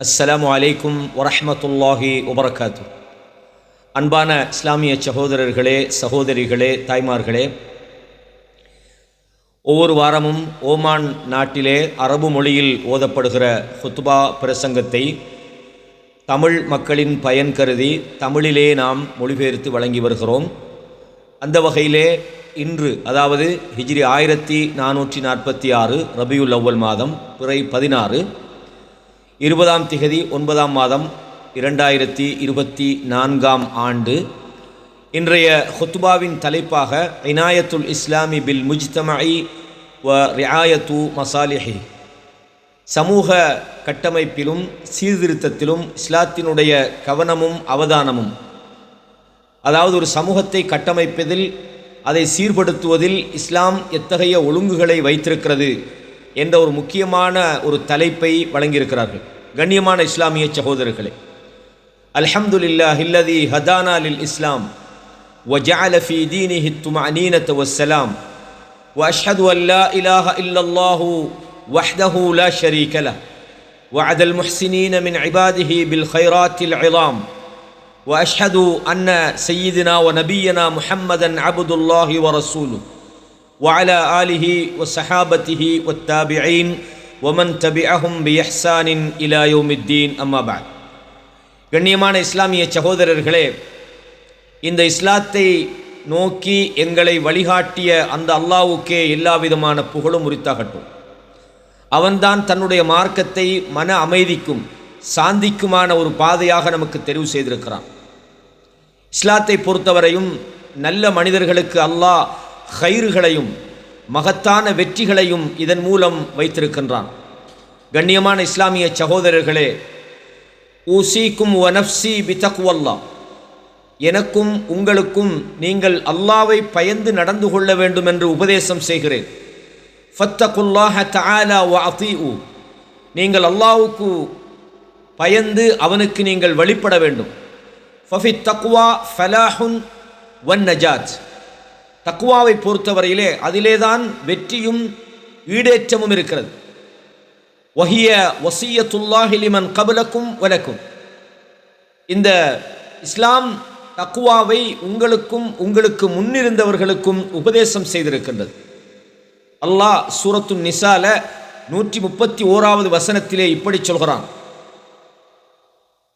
அஸ்ஸலாமு அலைக்கும் வரஹ்மத்துல்லாஹி வபரகாத்து. அன்பான இஸ்லாமிய சகோதரர்களே சகோதரிகளே தாய்மார்களே ஒவ்வொரு வாரமும் ஓமான் நாட்டிலே அரபு மொழியில் ஓதப்படுகிற ஹுத்பா பிரசங்கத்தை தமிழ் மக்களின் பயன் கருதி தமிழிலே நாம் மொழிபெயர்த்து வழங்கி வருகிறோம். அந்த வகையிலே இன்று அதாவது ஹிஜ்ரி ஆயிரத்தி நானூற்றி நாற்பத்தி ஆறு ரபியுல் அவ்வல் மாதம் பிறை பதினாறு இருபதாம் திகதி ஒன்பதாம் மாதம் இரண்டாயிரத்தி இருபத்தி நான்காம் ஆண்டு. இன்றைய ஹுத்பாவின் தலைப்பாக இனாயத்துல் இஸ்லாமி பில் முஜ்தமஇ வ ரியாயத்து மசாலிஹி. சமூக கட்டமைப்பிலும் சீர்திருத்தத்திலும் இஸ்லாத்தினுடைய கவனமும் அவதானமும். அதாவது ஒரு சமூகத்தை கட்டமைப்பதில் அதை சீர்படுத்துவதில் இஸ்லாம் எத்தகைய ஒழுங்குகளை வைத்திருக்கிறது என்ற ஒரு முக்கியமான ஒரு தலைப்பை வழங்கியிருக்கிறார்கள். கண்ணியமான இஸ்லாமிய சகோதரர்களே الحمد لله ஹதானா லில் இஸ்லாம் وجعل في دينه الطمأنينة والسلام وأشهد أن لا إله إلا الله وحده لا شريك له وعد المحسنين من عباده بالخيرات العظام وأشهد أن سيدنا ونبينا محمدا عبد الله ورسوله وعلى آله وصحابته والتابعين ஒமன் தபி அஹும் பி எஹ்சானின் இலாயோமித்தீன் அம்மாபாத் கண்ணியமான இஸ்லாமிய சகோதரர்களே இந்த இஸ்லாத்தை நோக்கி எங்களை வழிகாட்டிய அந்த அல்லாவுக்கே எல்லா விதமான புகழும் உரித்தாகட்டும். அவன்தான் தன்னுடைய மார்க்கத்தை மன அமைதிக்கும் சாந்திக்குமான ஒரு பாதையாக நமக்கு தெரிவு செய்திருக்கிறான். இஸ்லாத்தை பொறுத்தவரையும் நல்ல மனிதர்களுக்கு அல்லாஹ் ஹைறுகளையும் மகத்தான வெற்றிகளையும் இதன் மூலம் வைத்திருக்கின்றான். கண்ணியமான இஸ்லாமிய சகோதரர்களே ஊசிக்கும் வனப்சி பிதக்வல்லா எனக்கும் உங்களுக்கும் நீங்கள் அல்லாவை பயந்து நடந்து கொள்ள வேண்டும் என்று உபதேசம் செய்கிறேன். ஃபத்தகுல்லாஹ தஆலா வ அத்தீஉ. நீங்கள் அல்லாவுக்கு பயந்து அவனுக்கு நீங்கள் வழிபட வேண்டும். ஃபஃபி தக்வா ஃபலாஹுன் வன் நஜாத். தக்குவாவை பொறுத்தவரையிலே அதிலே தான் வெற்றியும் ஈடேற்றமும் இருக்கிறது. வஹிய வசியத்துல்லாஹிலிமன் கபலக்கும் வலக்கும். இந்த இஸ்லாம் தக்குவாவை உங்களுக்கும் உங்களுக்கு முன்னிருந்தவர்களுக்கும் உபதேசம் செய்திருக்கின்றது. அல்லாஹ் சூரத்து நிசால நூற்றி முப்பத்தி ஓராவது வசனத்திலே இப்படி சொல்கிறான்.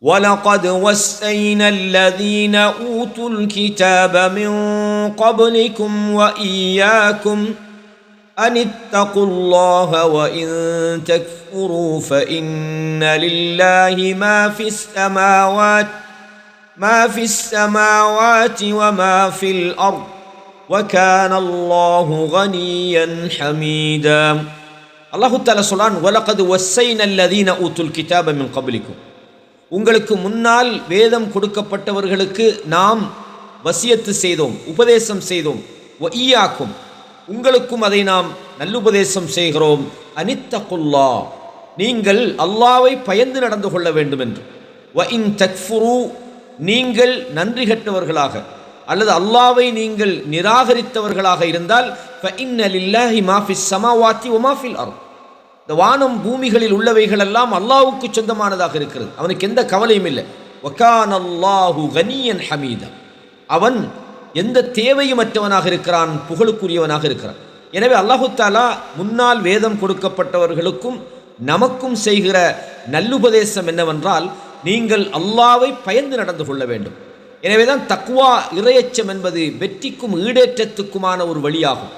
ولقد وسينا الذين اوتوا الكتاب من قبلكم واياكم ان اتقوا الله وان تكفروا فان لله ما في السماوات ما في السماوات وما في الأرض وكان الله غنيا حميدا. الله تعالى سبحانه ولقد وسينا الذين اوتوا الكتاب من قبلكم. உங்களுக்கு முன்னால் வேதம் கொடுக்கப்பட்டவர்களுக்கு நாம் வசியத்து செய்தோம் உபதேசம் செய்தோம். ஈயாக்கும் உங்களுக்கும் அதை நாம் நல்லுபதேசம் செய்கிறோம். அனித்தகுல்லா. நீங்கள் அல்லாவை பயந்து நடந்து கொள்ள வேண்டும் என்று வ இன் தக்ஃபுரு. நீங்கள் நன்றி கட்டவர்களாக அல்லது அல்லாவை நீங்கள் நிராகரித்தவர்களாக இருந்தால் இன்னலில்லாஹி மாஃபிஸ் சமாவாத்தி ஒமாஃபில் அரும் இந்த வானம் பூமிகளில் உள்ளவைகள் எல்லாம் அல்லாவுக்கு சொந்தமானதாக இருக்கிறது. அவனுக்கு எந்த கவலையும் இல்லை. ஒக்கான் அல்லாஹு கனியன் ஹமீதா. அவன் எந்த தேவையும் அற்றவனாக இருக்கிறான் புகழுக்குரியவனாக இருக்கிறான். எனவே அல்லாஹு தாலா முன்னால் வேதம் கொடுக்கப்பட்டவர்களுக்கும் நமக்கும் செய்கிற நல்லுபதேசம் என்னவென்றால் நீங்கள் அல்லாவை பயந்து நடந்து கொள்ள வேண்டும். எனவேதான் தக்குவா இரையச்சம் என்பது வெற்றிக்கும் ஈடேற்றத்துக்குமான ஒரு வழியாகும்.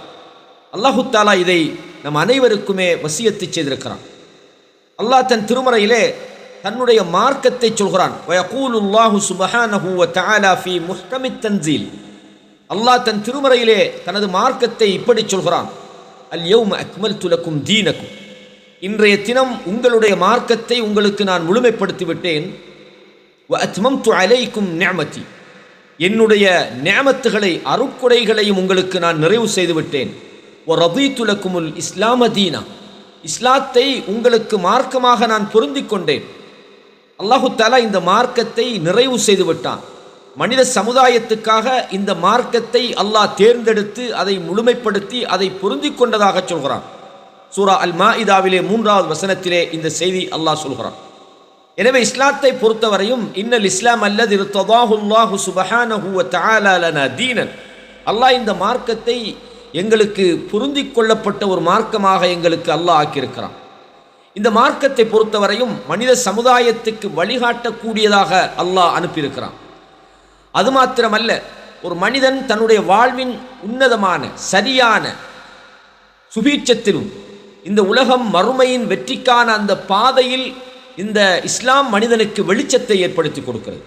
அல்லாஹுத்தாலா இதை நம் அனைவருக்குமே வசியத்து செய்திருக்கிறான். அல்லாஹ் தன் திருமறையிலே தன்னுடைய மார்க்கத்தை சொல்கிறான். வயகூலுல்லாஹு சுபஹானஹு வ தஆலா ஃபீ முஹ்கமித் அல்லாஹ் தன் திருமறையிலே தனது மார்க்கத்தை இப்படி சொல்கிறான். அல் யௌம அக்மல்து லக்கும் தீனக்கும். இன்றைய தினம் உங்களுடைய மார்க்கத்தை உங்களுக்கு நான் முழுமைப்படுத்தி விட்டேன் வ அத்மம்து அலைக்கும் நிஅமதி. என்னுடைய நியமத்துகளை அருக்குடைகளையும் உங்களுக்கு நான் நிறைவு செய்து விட்டேன் ஓ ரபீத்துலக்குமுல் இஸ்லாம தீனா இஸ்லாத்தை உங்களுக்கு மார்க்கமாக நான் பொருந்தி கொண்டேன். அல்லாஹு தாலா இந்த மார்க்கத்தை நிறைவு செய்து விட்டான். மனித சமுதாயத்துக்காக இந்த மார்க்கத்தை அல்லாஹ் தேர்ந்தெடுத்து அதை முழுமைப்படுத்தி அதை பொருந்தி கொண்டதாக சொல்கிறான். சூரா அல் மாஇதாவிலே மூன்றாவது வசனத்திலே இந்த செய்தி அல்லாஹ் சொல்கிறான். எனவே இஸ்லாத்தை பொறுத்தவரையும் இன்னல் இஸ்லாம் அல்லது இருத்ததாஹுல்லாஹு சுபஹானஹு தீனன். அல்லாஹ் இந்த மார்க்கத்தை எங்களுக்கு பொருந்தி கொள்ளப்பட்ட ஒரு மார்க்கமாக எங்களுக்கு அல்லாஹ் ஆக்கியிருக்கிறான். இந்த மார்க்கத்தை பொறுத்தவரையும் மனித சமுதாயத்துக்கு வழிகாட்டக்கூடியதாக அல்லாஹ் அனுப்பியிருக்கிறான். அது மாத்திரமல்ல ஒரு மனிதன் தன்னுடைய வாழ்வின் உன்னதமான சரியான சுபீட்சத்திலும் இந்த உலகம் மறுமையின் வெற்றிக்கான அந்த பாதையில் இந்த இஸ்லாம் மனிதனுக்கு வெளிச்சத்தை ஏற்படுத்தி கொடுக்கிறது.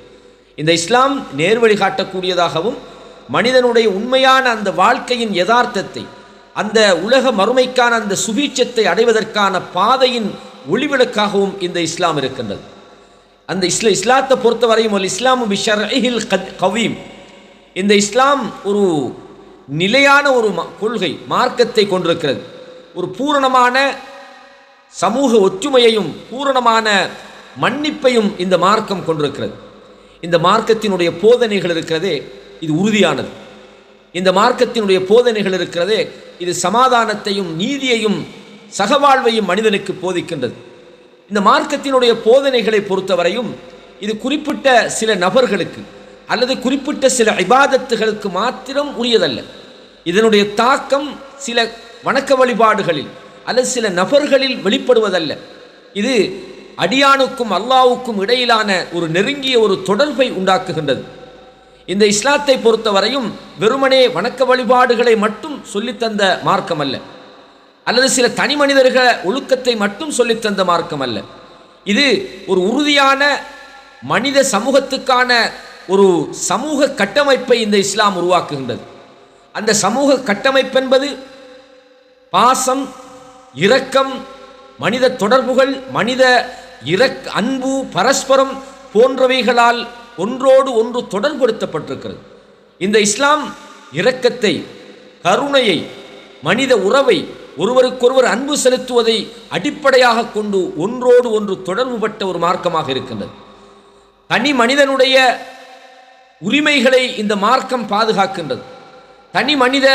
இந்த இஸ்லாம் நேர்வழி காட்டக்கூடியதாகவும் மனிதனுடைய உண்மையான அந்த வாழ்க்கையின் யதார்த்தத்தை அந்த உலக மறுமைக்கான அந்த சுபீட்சத்தை அடைவதற்கான பாதையின் ஒளிவிளக்காகவும் இந்த இஸ்லாம் இருக்கின்றது. அந்த இஸ்ல இஸ்லாத்தை பொறுத்தவரையும் ஒரு இஸ்லாமு பிஷர்ஹில் கவீம். இந்த இஸ்லாம் ஒரு நிலையான ஒரு ம- கொள்கை மார்க்கத்தை கொண்டிருக்கிறது. ஒரு பூரணமான சமூக ஒற்றுமையையும் பூரணமான மன்னிப்பையும் இந்த மார்க்கம் கொண்டிருக்கிறது. இந்த மார்க்கத்தினுடைய போதனைகள் இருக்கிறதே இது உறுதியானது. இந்த மார்க்கத்தினுடைய போதனைகள் இருக்கிறதே இது சமாதானத்தையும் நீதியையும் சகவாழ்வையும் மனிதனுக்கு போதிக்கின்றது. இந்த மார்க்கத்தினுடைய போதனைகளை பொறுத்தவரையும் இது குறிப்பிட்ட சில நபர்களுக்கு அல்லது குறிப்பிட்ட சில இபாதத்துகளுக்கு மாத்திரம் உரியதல்ல. இதனுடைய தாக்கம் சில வணக்க வழிபாடுகளில் அல்லது சில நபர்களில் வெளிப்படுவதல்ல. இது அடியானுக்கும் அல்லாவுக்கும் இடையிலான ஒரு நெருங்கிய ஒரு தொடர்பை உண்டாக்குகின்றது. இந்த இஸ்லாத்தை பொறுத்தவரையும் வெறுமனே வணக்க வழிபாடுகளை மட்டும் சொல்லித்தந்த மார்க்கம் அல்ல அல்லது சில தனி மனிதர்கள் ஒழுக்கத்தை மட்டும் சொல்லித்தந்த மார்க்கம் அல்ல இது ஒரு உறுதியான மனித சமூகத்துக்கான ஒரு சமூக கட்டமைப்பை இந்த இஸ்லாம் உருவாக்குகின்றது. அந்த சமூக கட்டமைப்பென்பது பாசம் இரக்கம் மனித தொடர்புகள் மனித இரக் அன்பு பரஸ்பரம் போன்றவைகளால் ஒன்றோடு ஒன்று தொடர்படுத்தப்பட்டிருக்கிறது இந்த இஸ்லாம் இரக்கத்தை கருணையை மனித உறவை ஒருவருக்கொருவர் அன்பு செலுத்துவதை அடிப்படையாக கொண்டு ஒன்றோடு ஒன்று தொடர்புபட்ட ஒரு மார்க்கமாக இருக்கின்றது. தனி மனிதனுடைய உரிமைகளை இந்த மார்க்கம் பாதுகாக்கின்றது. தனி மனித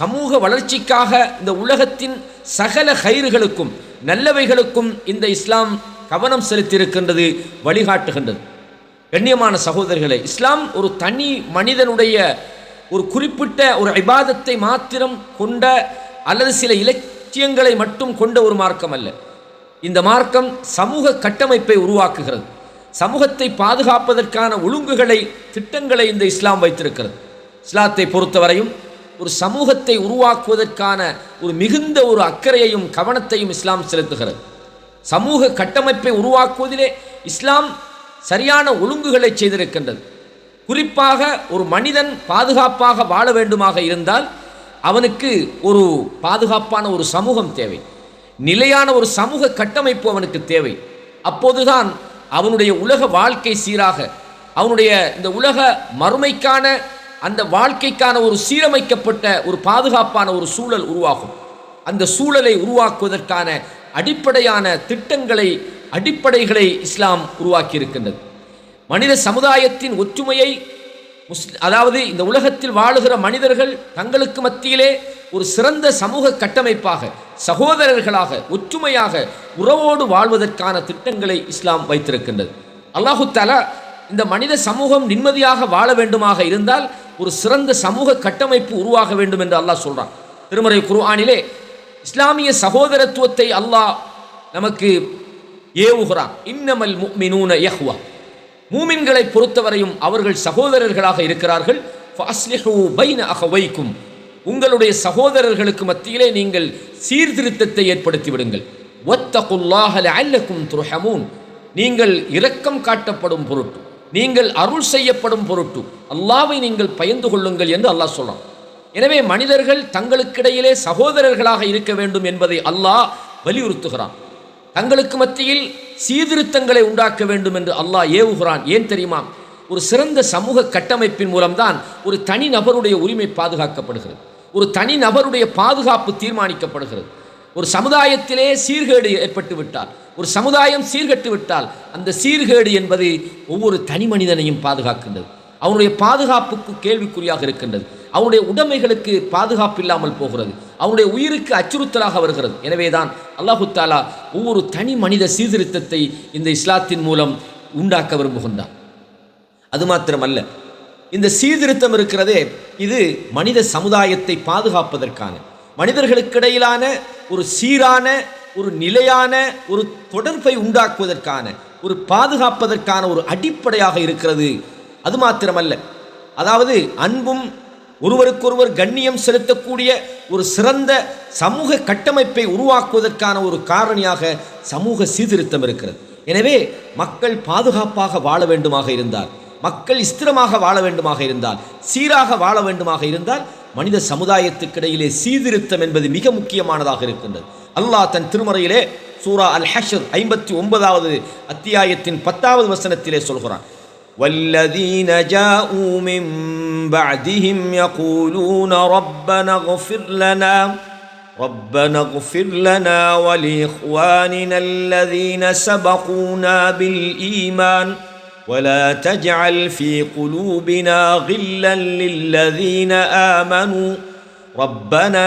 சமூக வளர்ச்சிக்காக இந்த உலகத்தின் சகல கயிறுகளுக்கும் நல்லவைகளுக்கும் இந்த இஸ்லாம் கவனம் செலுத்தியிருக்கின்றது வழிகாட்டுகின்றது. கண்ணியமான சகோதரர்களை இஸ்லாம் ஒரு தனி மனிதனுடைய ஒரு குறிப்பிட்ட ஒரு இபாதத்தை மாத்திரம் கொண்ட அல்லது சில இலக்கியங்களை மட்டும் கொண்ட ஒரு மார்க்கம் அல்ல. இந்த மார்க்கம் சமூக கட்டமைப்பை உருவாக்குகிறது. சமூகத்தை பாதுகாப்பதற்கான ஒழுங்குகளை திட்டங்களை இந்த இஸ்லாம் வைத்திருக்கிறது. இஸ்லாத்தை பொறுத்தவரையும் ஒரு சமூகத்தை உருவாக்குவதற்கான ஒரு மிகுந்த ஒரு அக்கறையையும் கவனத்தையும் இஸ்லாம் செலுத்துகிறது. சமூக கட்டமைப்பை உருவாக்குவதிலே இஸ்லாம் சரியான ஒழுங்குகளை செய்திருக்கின்றது. குறிப்பாக ஒரு மனிதன் பாதுகாப்பாக வாழ வேண்டுமாக இருந்தால் அவனுக்கு ஒரு பாதுகாப்பான ஒரு சமூகம் தேவை. நிலையான ஒரு சமூக கட்டமைப்பு அவனுக்கு தேவை. அப்போதுதான் அவனுடைய உலக வாழ்க்கை சீராக அவனுடைய இந்த உலக மறுமைக்கான அந்த வாழ்க்கைக்கான ஒரு சீரமைக்கப்பட்ட ஒரு பாதுகாப்பான ஒரு சூழல் உருவாகும். அந்த சூழலை உருவாக்குவதற்கான அடிப்படையான திட்டங்களை அடிப்படைகளை இஸ்லாம் உருவாக்கியிருக்கின்றது. மனித சமுதாயத்தின் ஒற்றுமையை முஸ் அதாவது இந்த உலகத்தில் வாழுகிற மனிதர்கள் தங்களுக்கு மத்தியிலே ஒரு சிறந்த சமூக கட்டமைப்பாக சகோதரர்களாக ஒற்றுமையாக உறவோடு வாழ்வதற்கான திட்டங்களை இஸ்லாம் வைத்திருக்கின்றது. அல்லாஹு தஆலா இந்த மனித சமூகம் நிம்மதியாக வாழ வேண்டுமாக இருந்தால் ஒரு சிறந்த சமூக கட்டமைப்பு உருவாக வேண்டும் என்று அல்லாஹ் சொல்றான். திருமறை குர்ஆனிலே இஸ்லாமிய சகோதரத்துவத்தை அல்லாஹ் நமக்கு ஏவுகிறான். இன்னமல் மினூன யஹ்வா. மூமின்களை பொறுத்தவரையும் அவர்கள் சகோதரர்களாக இருக்கிறார்கள். பைன அகவைக்கும் உங்களுடைய சகோதரர்களுக்கு மத்தியிலே நீங்கள் சீர்திருத்தத்தை ஏற்படுத்தி விடுங்கள் ஒத்தகுல்லாஹ லஅல்லக்கும் நீங்கள் இரக்கம் காட்டப்படும் பொருட்டு நீங்கள் அருள் செய்யப்படும் பொருட்டு அல்லாவை நீங்கள் பயந்து கொள்ளுங்கள் என்று அல்லாஹ் சொல்றான். எனவே மனிதர்கள் தங்களுக்கிடையிலே சகோதரர்களாக இருக்க வேண்டும் என்பதை அல்லாஹ் வலியுறுத்துகிறான். தங்களுக்கு மத்தியில் சீர்திருத்தங்களை உண்டாக்க வேண்டும் என்று அல்லாஹ் ஏவுகிறான். ஏன் தெரியுமா? ஒரு சிறந்த சமூக கட்டமைப்பின் மூலம்தான் ஒரு தனி நபருடைய உரிமை பாதுகாக்கப்படுகிறது. ஒரு தனி நபருடைய பாதுகாப்பு தீர்மானிக்கப்படுகிறது. ஒரு சமுதாயத்திலே சீர்கேடு ஏற்பட்டு விட்டால் ஒரு சமுதாயம் சீர்கெட்டு விட்டால் அந்த சீர்கேடு என்பது ஒவ்வொரு தனி மனிதனையும் பாதுகாக்கின்றது. அவனுடைய பாதுகாப்புக்கு கேள்விக்குறியாக இருக்கின்றது. அவனுடைய உடைமைகளுக்கு பாதுகாப்பு இல்லாமல் போகிறது. அவனுடைய உயிருக்கு அச்சுறுத்தலாக வருகிறது. எனவேதான் அல்லாஹு தாலா ஒவ்வொரு தனி மனித சீர்திருத்தத்தை இந்த இஸ்லாத்தின் மூலம் உண்டாக்க விரும்புகின்றான். அது மாத்திரமல்ல இந்த சீர்திருத்தம் இருக்கிறதே இது மனித சமுதாயத்தை பாதுகாப்பதற்கான மனிதர்களுக்கிடையிலான ஒரு சீரான ஒரு நிலையான ஒரு தொடர்பை உண்டாக்குவதற்கான ஒரு பாதுகாப்பதற்கான ஒரு அடிப்படையாக இருக்கிறது. அது மாத்திரமல்ல அதாவது அன்பும் ஒருவருக்கொருவர் கண்ணியம் செலுத்தக்கூடிய ஒரு சிறந்த சமூக கட்டமைப்பை உருவாக்குவதற்கான ஒரு காரணியாக சமூக சீர்திருத்தம் இருக்கிறது. எனவே மக்கள் பாதுகாப்பாக வாழ வேண்டுமாக இருந்தால் மக்கள் ஸ்திரமாக வாழ வேண்டுமாக இருந்தால் சீராக வாழ வேண்டுமாக இருந்தால் மனித சமுதாயத்துக்கிடையிலே சீர்திருத்தம் என்பது மிக முக்கியமானதாக இருக்கின்றது. அல்லாஹ் தன் திருமறையிலே சூரா அல் ஹஷர் ஐம்பத்தி ஒன்பதாவது அத்தியாயத்தின் பத்தாவது வசனத்திலே சொல்கிறான். والذين جاءوا من بعدهم يقولون ربنا اغفر لنا ربنا اغفر لنا ولإخواننا الذين سبقونا بالإيمان ولا تجعل في قلوبنا غلا للذين آمنوا ربنا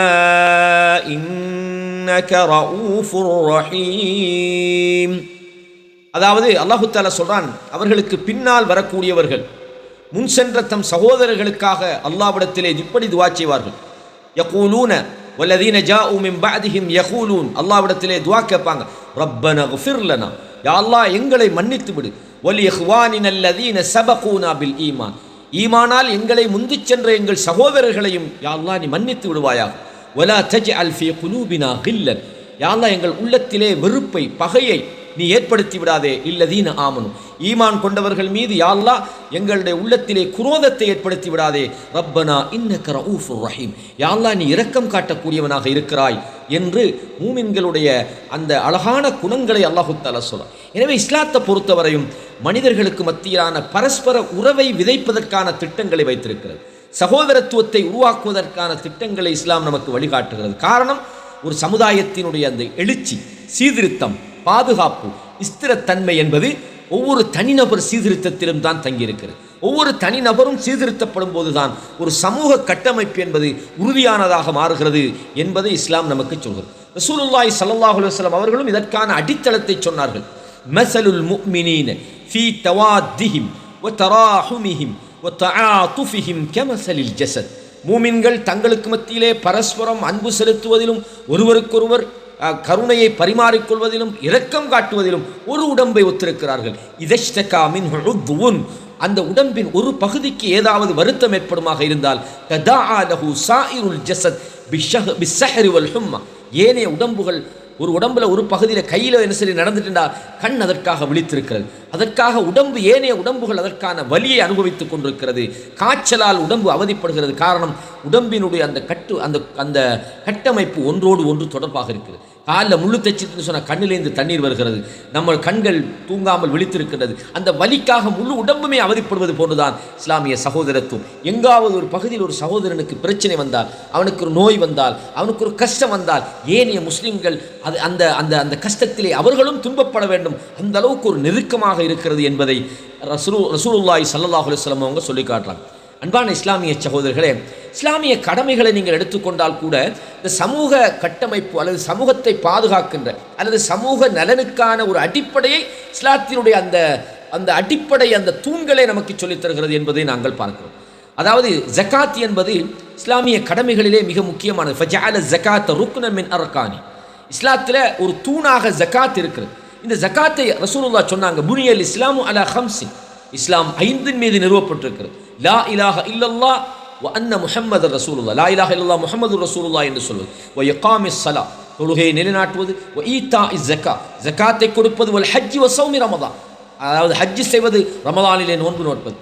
إنك رؤوف رحيم. அதாவது அல்லாஹு தாலா சொல்றான் அவர்களுக்கு பின்னால் வரக்கூடியவர்கள் முன் சென்ற தம் சகோதரர்களுக்காக அல்லாவிடத்திலே இப்படி துவா செய்வார்கள். யகூலூன வல்லதீன ஜா உமிம் பஅதிஹிம் யகூலூன் அல்லாவிடத்திலே துவா கேட்பாங்க. ரப்பன ஃபிர்லனா யா அல்லாஹ் எங்களை மன்னித்து விடு. வல் யஹ்வானின் அல்லதீன சபகூனா பில் ஈமான். ஈமானால் எங்களை முந்திச் சென்ற எங்கள் சகோதரர்களையும் யா அல்லாஹ் நீ மன்னித்து விடுவாயாக. ஒலா தஜ் ஃபீ குலூபினா கில்லன் யா அல்லாஹ் எங்கள் உள்ளத்திலே வெறுப்பை பகையை நீ ஏற்படுத்தி விடாதே. இல்லதீன ஆமனும் ஈமான் கொண்டவர்கள் மீது யாழ்லா எங்களுடைய உள்ளத்திலே குரோதத்தை ஏற்படுத்தி விடாதே. ரப்பனா இன்னக்க ரவுஃபுர் ரஹீம். யாழ்லா நீ இரக்கம் காட்டக்கூடியவனாக இருக்கிறாய் என்று மூமின்களுடைய அந்த அழகான குணங்களை அல்லாஹுத்தால சொல்ல எனவே இஸ்லாத்தை பொறுத்தவரையும் மனிதர்களுக்கு மத்தியிலான பரஸ்பர உறவை விதைப்பதற்கான திட்டங்களை வைத்திருக்கிறது. சகோதரத்துவத்தை உருவாக்குவதற்கான திட்டங்களை இஸ்லாம் நமக்கு வழிகாட்டுகிறது. காரணம் ஒரு சமுதாயத்தினுடைய அந்த எழுச்சி சீர்திருத்தம் பாதுகாப்பு ஸ்திரத்தன்மை என்பது ஒவ்வொரு தனிநபர் சீர்திருத்தத்திலும் தான் தங்கியிருக்கிறது. ஒவ்வொரு தனிநபரும் சீர்திருத்தப்படும் போதுதான் ஒரு சமூக கட்டமைப்பு என்பது உறுதியானதாக மாறுகிறது என்பதை இஸ்லாம் நமக்கு சொல்கிறது. ரசூலுல்லாய் ஸல்லல்லாஹு அலைஹி அவர்களும் இதற்கான அடித்தளத்தை சொன்னார்கள். மஸலுல் முஃமினீன ஃபீ தவாத்திஹிம் ஒ தராஹுமிஹிம் வ தஆதுஃபிஹிம் கமஸலில் ஜஸத் மூமின்கள் தங்களுக்கு மத்தியிலே பரஸ்பரம் அன்பு செலுத்துவதிலும் ஒருவருக்கொருவர் கருணையை பரிமாறிக்கொள்வதிலும் இரக்கம் காட்டுவதிலும் ஒரு உடம்பை ஒத்திருக்கிறார்கள். இதஷ்டகாமின் அந்த உடம்பின் ஒரு பகுதிக்கு ஏதாவது வருத்தம் ஏற்படுமாக இருந்தால் கதா ஆலஹு சாயிருல் ஜஸத் பிஷ்ஷஹ் பிஸ்ஸஹரி வல் ஹும்மா. ஏனைய உடம்புகள் ஒரு உடம்புல ஒரு பகுதியில் கையில் என்ன சரி நடந்துட்டுண்டா? கண் அதற்காக விழித்திருக்கிறது. அதற்காக உடம்பு ஏனைய உடம்புகள் அதற்கான வலியை அனுபவித்துக் கொண்டிருக்கிறது. காய்ச்சலால் உடம்பு அவதிப்படுகிறது. காரணம் உடம்பினுடைய அந்த கட்டு அந்த அந்த கட்டமைப்பு ஒன்றோடு ஒன்று தொடர்பாக இருக்கிறது. காலில் முழு தைச்சிட்டுன்னு சொன்னால் கண்ணிலேருந்து தண்ணீர் வருகிறது. நம்ம கண்கள் தூங்காமல் விழித்திருக்கிறது அந்த வலிக்காக முழு உடம்புமே அவதிப்படுவது போன்றுதான் இஸ்லாமிய சகோதரத்துவம். எங்காவது ஒரு பகுதியில் ஒரு சகோதரனுக்கு பிரச்சனை வந்தால் அவனுக்கு ஒரு நோய் வந்தால் அவனுக்கு ஒரு கஷ்டம் வந்தால் ஏனைய முஸ்லீம்கள் அது அந்த அந்த அந்த கஷ்டத்திலே அவர்களும் துன்பப்பட வேண்டும். அந்த அளவுக்கு ஒரு நெருக்கமாக இருக்கிறது என்பதை ரசூ ரசூலுல்லாஹி சல்லாஹ் அலுவலம் அவங்க சொல்லி காட்டுறாங்க. அன்பான இஸ்லாமிய சகோதரர்களே இஸ்லாமிய கடமைகளை நீங்கள் எடுத்துக்கொண்டால் கூட இந்த சமூக கட்டமைப்பு அல்லது சமூகத்தை பாதுகாக்கின்ற அல்லது சமூக நலனுக்கான ஒரு அடிப்படையை இஸ்லாத்தினுடைய அந்த அந்த அடிப்படை அந்த தூண்களை நமக்கு சொல்லித் தருகிறது என்பதை நாங்கள் பார்க்கிறோம். அதாவது ஜகாத் என்பது இஸ்லாமிய கடமைகளிலே மிக முக்கியமானது. ஃபஜஅல ஜகாத் ருக்னன் மின் இஸ்லாத்தில் ஒரு தூணாக ஜகாத் இருக்கிறது. இந்த ஜகாத்தை ரசூலுல்லா சொன்னாங்க புனியல் இஸ்லாமு அலா ஹம்சின் இஸ்லாம் ஐந்தின் மீது நிறுவப்பட்டிருக்கிறது. லா இலாஹ இல்லல்லா வ அன்ன முஹம்மது ரசூலுல்லா லா இலாஹ இல்லல்லா முஹம்மது ரசூலுல்லா என்று சொல்வது. ஒ இகாமிஸ் சலா தொழுகையை நிலைநாட்டுவது. ஒ ஈத்தா இஸ் ஜக்கா ஜக்காத்தை கொடுப்பது. வல் ஹஜ்ஜி ஒ சௌமி ரமதான் அதாவது ஹஜ்ஜி செய்வது ரமதானிலே நோன்பு நோட்பது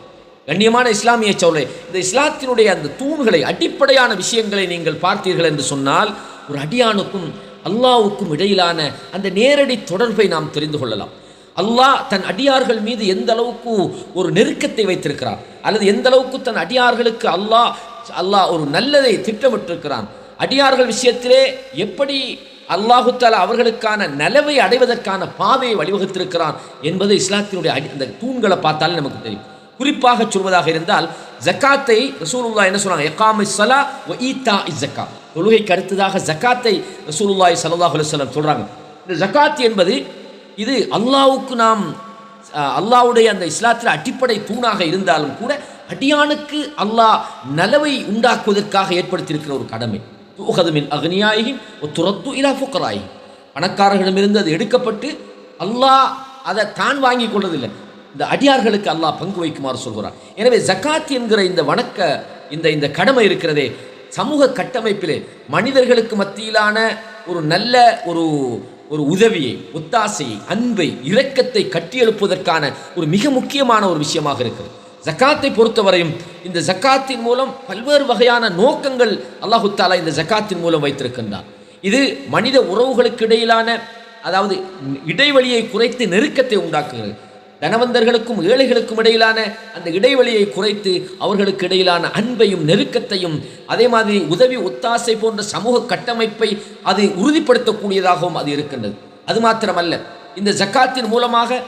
கண்ணியமான இஸ்லாமிய சோலை இந்த இஸ்லாத்தினுடைய அந்த தூண்களை அடிப்படையான விஷயங்களை நீங்கள் பார்த்தீர்கள் என்று சொன்னால் ஒரு அடியானுக்கும் அல்லாவுக்கும் இடையிலான அந்த நேரடி தொடர்பை நாம் தெரிந்து கொள்ளலாம். அல்லாஹ் தன் அடியார்கள் மீது எந்த அளவுக்கு ஒரு நெருக்கத்தை வைத்திருக்கிறார் அல்லது எந்த அளவுக்கு தன் அடியார்களுக்கு அல்லாஹ் அல்லாஹ் ஒரு நல்லதை திட்டமிட்டிருக்கிறான்? அடியார்கள் விஷயத்திலே எப்படி அல்லாஹுத்தாலா அவர்களுக்கான நலவை அடைவதற்கான பாதையை வழிவகுத்திருக்கிறான் என்பது இஸ்லாத்தினுடைய அடி அந்த தூண்களை பார்த்தாலே நமக்கு தெரியும். குறிப்பாக சொல்வதாக இருந்தால் ஜக்காத்தை ரசூலுல்லா என்ன சொல்றாங்க எகாமை சலா வ ஈத்தா ஜக்கா. தொழுகைக்கு அடுத்ததாக ஜக்காத்தை ரசூலுல்லாய் சல்லாஹ் அலைஹி வஸல்லம் சொல்றாங்க. இந்த ஜக்காத் என்பது இது அல்லாவுக்கு நாம் அல்லாவுடைய அல்லாஹ்வுடைய அந்த இஸ்லாத்தில் அடிப்படை தூணாக இருந்தாலும் கூட அடியானுக்கு அல்லாஹ் நலவை உண்டாக்குவதற்காக ஏற்படுத்தியிருக்கிற ஒரு கடமை. தூகதுமின் அக்னியாயியும் துரத்து இலா ஃபுக்கராயியும் பணக்காரர்களிடமிருந்து அது எடுக்கப்பட்டு அல்லாஹ் அதை தான் வாங்கி கொள்வதில்லை இந்த அடியார்களுக்கு அல்லாஹ் பங்கு வைக்குமாறு சொல்கிறார் எனவே ஜக்காத் என்கிற இந்த வணக்க இந்த இந்த கடமை இருக்கிறதே சமூக கட்டமைப்பிலே மனிதர்களுக்கு மத்தியிலான ஒரு நல்ல ஒரு ஒரு உதவியை ஒத்தாசையை அன்பை இரக்கத்தை கட்டியெழுப்புவதற்கான ஒரு மிக முக்கியமான ஒரு விஷயமாக இருக்கிறது. ஜக்காத்தை பொறுத்தவரையும் இந்த ஜக்காத்தின் மூலம் பல்வேறு வகையான நோக்கங்கள் அல்லாஹு தாலா இந்த ஜக்காத்தின் மூலம் வைத்திருக்கின்றார் இது மனித உறவுகளுக்கு இடையிலான அதாவது இடைவெளியை குறைத்து நெருக்கத்தை உண்டாக்குகிறது. தனவந்தர்களுக்கும் ஏழைகளுக்கும் இடையிலான அந்த இடைவெளியை குறைத்து அவர்களுக்கு இடையிலான அன்பையும் நெருக்கத்தையும் அதே மாதிரி உதவி ஒத்தாசை போன்ற சமூக கட்டமைப்பை அது உறுதிப்படுத்தக்கூடியதாகவும் அது இருக்கின்றது. அது மாத்திரமல்ல இந்த ஜக்காத்தின் மூலமாக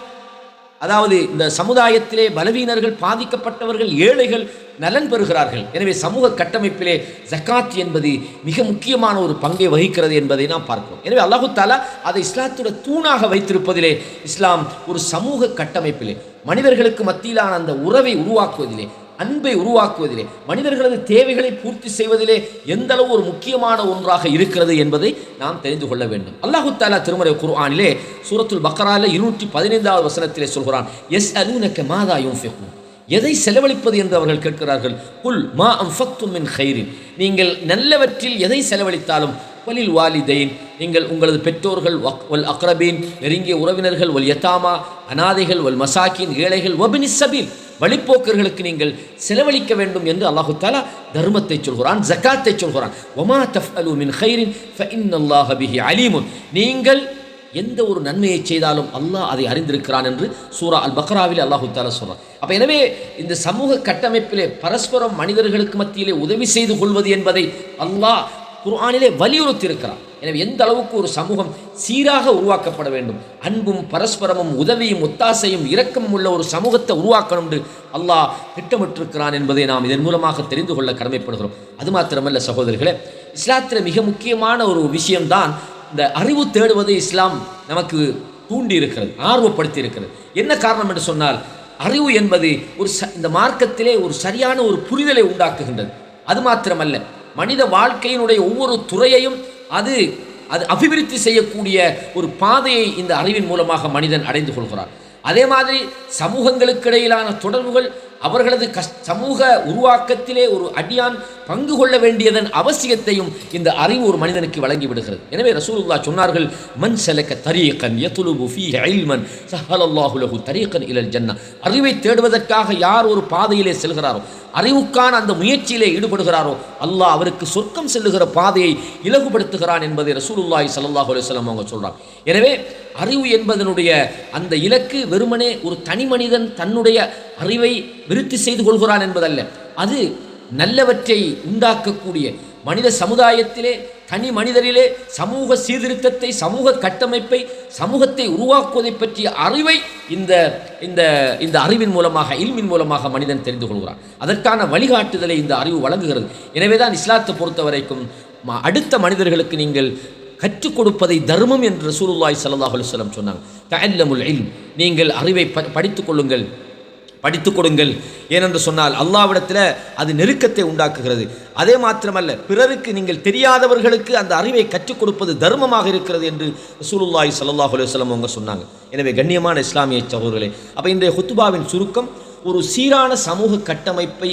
அதாவது இந்த சமுதாயத்திலே பலவீனர்கள் பாதிக்கப்பட்டவர்கள் ஏழைகள் நலன் பெறுகிறார்கள். எனவே சமூக கட்டமைப்பிலே ஜக்காத் என்பது மிக முக்கியமான ஒரு பங்கை வகிக்கிறது என்பதை நாம் பார்க்கிறோம். எனவே அல்லாஹு தாலா அதை இஸ்லாத்தோட தூணாக வைத்திருப்பதிலே இஸ்லாம் ஒரு சமூக கட்டமைப்பிலே மனிதர்களுக்கு மத்தியிலான அந்த உறவை உருவாக்குவதிலே அன்பை உருவாக்குவதிலே மனிதர்களது தேவைகளை பூர்த்தி செய்வதிலே எந்த அளவு ஒரு முக்கியமான ஒன்றாக இருக்கிறது என்பதை நாம் தெரிந்து கொள்ள வேண்டும். அல்லாஹு தாலா திருமறை குர்ஆனிலே சூரத்துல் பக்கரால இருநூற்றி பதினைந்தாவது வசனத்திலே சொல்கிறான் எஸ் அலூனக்க மாதா யூஃபிகும் எதை செலவழிப்பது என்று அவர்கள் கேட்கிறார்கள் குல் மா அம்ஃபக்தும் மின் ஹைரின் நீங்கள் நல்லவற்றில் எதை செலவழித்தாலும் வலில் வாலிதைன். நீங்கள் உங்களது பெற்றோர்கள் வக்- வல் அக்ரபீன் நெருங்கிய உறவினர்கள் வல் யத்தாமா அனாதைகள் வல் மசாக்கின் ஏழைகள் வபினி சபீல் வழிப்போக்கர்களுக்கு நீங்கள் செலவழிக்க வேண்டும் என்று அல்லாஹு தாலா தர்மத்தை சொல்கிறான் ஜக்காத்தை சொல்கிறான். ஒமா தஃப்அலு மின் ஹைரின் அல்லாஹபிஹி அலீமுன். நீங்கள் எந்த ஒரு நன்மையை செய்தாலும் அல்லாஹ் அதை அறிந்திருக்கிறான் என்று சூரா அல் பக்ராவில் அல்லாஹு தாலா சொல்றான். அப்போ எனவே இந்த சமூக கட்டமைப்பிலே பரஸ்பரம் மனிதர்களுக்கு மத்தியிலே உதவி செய்து கொள்வது என்பதை அல்லாஹ் குர்ஆனிலே வலியுறுத்தி இருக்கிறான் எனவே எந்த அளவுக்கு ஒரு சமூகம் சீராக உருவாக்கப்பட வேண்டும்? அன்பும் பரஸ்பரமும் உதவியும் ஒத்தாசையும் இரக்கமும் உள்ள ஒரு சமூகத்தை உருவாக்கணும் என்று அல்லாஹ் திட்டமிட்டிருக்கிறான் என்பதை நாம் இதன் மூலமாக தெரிந்து கொள்ள கடமைப்படுகிறோம். அது மாத்திரமல்ல சகோதரர்களே இஸ்லாத்தில் மிக முக்கியமான ஒரு விஷயம்தான் இந்த அறிவு தேடுவதை இஸ்லாம் நமக்கு தூண்டி இருக்கிறது ஆர்வப்படுத்தி இருக்கிறது என்ன காரணம் என்று சொன்னால் அறிவு என்பது ஒரு ச இந்த மார்க்கத்திலே ஒரு சரியான ஒரு புரிதலை உண்டாக்குகின்றது. அது மாத்திரமல்ல மனித வாழ்க்கையினுடைய ஒவ்வொரு துறையையும் அது அது அபிவிருத்தி செய்யக்கூடிய ஒரு பாதையை இந்த அறிவின் மூலமாக மனிதன் அடைந்து கொள்கிறார் அதே மாதிரி சமூகங்களுக்கு இடையிலான தொடர்புகள் அவர்களது கஷ் சமூக உருவாக்கத்திலே ஒரு அடியான் பங்கு கொள்ள வேண்டியதன் அவசியத்தையும் இந்த அறிவு ஒரு மனிதனுக்கு வழங்கிவிடுகிறது எனவே ரசூலுல்லா சொன்னார்கள் மண் செலக்க தரியக்கன் யத்லுபு ஃபீஹி இல்மன் ஸஹலல்லாஹு தரியக்கன் இலல் ஜன்ன அறிவை தேடுவதற்காக யார் ஒரு பாதையிலே செல்கிறாரோ அறிவுக்கான அந்த முயற்சியிலே ஈடுபடுகிறாரோ அல்லாஹ் அவருக்கு சொர்க்கம் செல்லுகிற பாதையை இலகுபடுத்துகிறான் என்பதை ரசூலுல்லாய் சல்லாஹ் அலுவலம் அவங்க சொல்றாங்க. எனவே அறிவு என்பதனுடைய அந்த இலக்கு வெறுமனே ஒரு தனி மனிதன் தன்னுடைய அறிவை விருத்தி செய்து கொள்கிறான் என்பதல்ல. அது நல்லவற்றை உண்டாக்கக்கூடிய மனித சமுதாயத்திலே தனி மனிதரிலே சமூக சீர்திருத்தத்தை சமூக கட்டமைப்பை சமூகத்தை உருவாக்குவதை பற்றிய அறிவை இந்த இந்த இந்த அறிவின் மூலமாக இல்மின் மூலமாக மனிதன் தெரிந்து கொள்கிறான். அதற்கான வழிகாட்டுதலை இந்த அறிவு வழங்குகிறது. எனவே தான் இஸ்லாத்தை பொறுத்த வரைக்கும் அடுத்த மனிதர்களுக்கு நீங்கள் கற்றுக் கொடுப்பதை தர்மம் என்று ரசூலுல்லாஹி சல்லாஹ் அலுவலம் சொன்னாங்க. நீங்கள் அறிவை ப படித்துக் கொள்ளுங்கள். படித்து கொடுங்கள். ஏனென்று சொன்னால் அல்லாவிடத்தில் அது நெருக்கத்தை உண்டாக்குகிறது. அதே மாத்திரமல்ல பிறருக்கு நீங்கள் தெரியாதவர்களுக்கு அந்த அறிவை கற்றுக் கொடுப்பது தர்மமாக இருக்கிறது என்று சூலுல்லாய் சல்லாஹ் அலுவலம் அவங்க சொன்னாங்க. எனவே கண்ணியமான இஸ்லாமிய சகோதரர்களே அப்போ இன்றைய ஹுத்துபாவின் சுருக்கம் ஒரு சீரான சமூக கட்டமைப்பை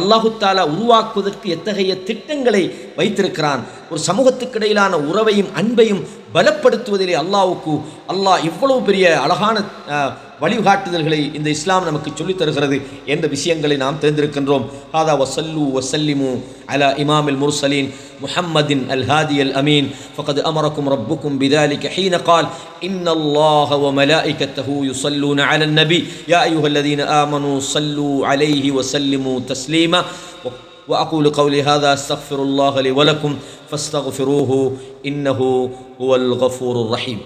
அல்லாஹுத்தாலா உருவாக்குவதற்கு எத்தகைய திட்டங்களை வைத்திருக்கிறான்? ஒரு சமூகத்துக்கிடையிலான உறவையும் அன்பையும் பலப்படுத்துவதிலே அல்லாஹ்வுக்கு அல்லாஹ் இவ்வளவு பெரிய அழகான அஹ், வழிகாட்டுதல்களை இந்த இஸ்லாம் நமக்கு சொல்லித் தருகிறது என்ற விஷயங்களை நாம் தெரிந்திருக்கின்றோம் ஹாதா வசல்லு வசல்லிமு அலா இமாமில் முர்சலீன் முஹம்மதின் அல் ஹாதி அல் அமீன் فقد أمركم ربكم بذلك حين قال إن الله وملائكته يصلون على النبي يا أيها الذين آمنوا صلوا عليه وسلموا تسليما وأقول قولي هذا أستغفر الله لي ولكم فاستغفروه إنه هو الغفور الرحيم.